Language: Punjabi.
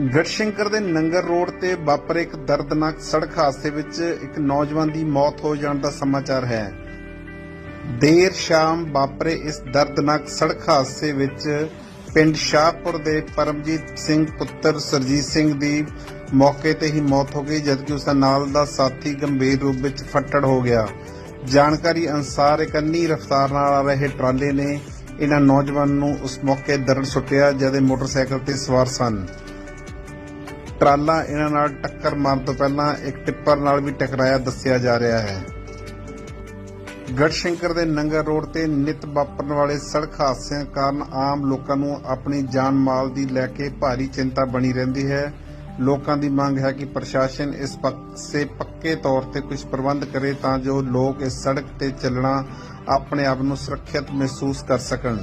ਗੜਸ਼ੰਕਰ ਦੇ ਨੰਗਰ ਰੋਡ ਤੇ ਵਾਪਰੇ ਇੱਕ ਦਰਦਨਾਕ ਸੜਕ ਹਾਦਸੇ ਵਿੱਚ ਇੱਕ ਨੌਜਵਾਨ ਦੀ ਮੌਤ ਹੋ ਜਾਣ ਦਾ ਸਮਾਚਾਰ ਹੈ। ਦੇਰ ਸ਼ਾਮ ਵਾਪਰੇ ਇਸ ਦਰਦਨਾਕ ਸੜਕ ਹਾਦਸੇ ਵਿੱਚ ਪਿੰਡ ਸ਼ਾਹਪੁਰ ਦੇ ਪਰਮਜੀਤ ਸਿੰਘ ਪੁੱਤਰ ਸਰਜੀਤ ਸਿੰਘ ਦੀ ਮੌਕੇ ਤੇ ਹੀ ਮੌਤ ਹੋ ਗਈ, ਜਦਕਿ ਉਸ ਦਾ ਨਾਲ ਦਾ ਸਾਥੀ ਗੰਭੀਰ ਰੂਪ ਵਿੱਚ ਫੱਟੜ ਹੋ ਗਿਆ। ਜਾਣਕਾਰੀ ਅਨਸਾਰ ਇੱਕ ਅੰਨੀ ਰਫ਼ਤਾਰ ਨਾਲ ਆ ਰਹੇ ਟਰਾਲੇ ਨੇ ਇਹਨਾਂ ਨੌਜਵਾਨ ਨੂੰ ਉਸ ਮੌਕੇ ਦਰੜ ਸੁੱਟਿਆ, ਜਦ ਇਹ ਮੋਟਰਸਾਈਕਲ ਤੇ ਸਵਾਰ ਸਨ। ਟਰਾਲਾ ਇਹਨਾਂ ਨਾਲ ਟੱਕਰ ਮਾਰਨ ਤੋਂ ਪਹਿਲਾਂ ਇੱਕ ਟਿੱਪਰ ਨਾਲ ਵੀ ਟਕਰਾਇਆ, ਦੱਸਿਆ ਜਾ ਰਿਹਾ ਹੈ। ਗੜਸ਼ੰਕਰ ਦੇ ਨੰਗਰ ਰੋਡ ਤੇ ਨਿਤ ਵਾਪਰਨ ਵਾਲੇ ਸੜਕ ਹਾਦਸਿਆਂ ਕਾਰਨ ਆਮ ਲੋਕਾਂ ਨੂੰ ਆਪਣੀ ਜਾਨ ਮਾਲ ਦੀ ਲੈ ਕੇ ਭਾਰੀ ਚਿੰਤਾ ਬਣੀ ਰਹਿੰਦੀ ਹੈ। ਲੋਕਾਂ ਦੀ ਮੰਗ ਹੈ ਕਿ ਪ੍ਰਸ਼ਾਸਨ ਇਸ ਪਾਸੇ ਪੱਕੇ ਤੌਰ ਤੇ ਕੁਝ ਪ੍ਰਬੰਧ ਕਰੇ ਤਾਂ ਜੋ ਲੋਕ ਇਸ ਸੜਕ ਤੇ ਚੱਲਣਾ ਆਪਣੇ ਆਪ ਨੂੰ ਸੁਰੱਖਿਅਤ ਮਹਿਸੂਸ ਕਰ ਸਕਣ।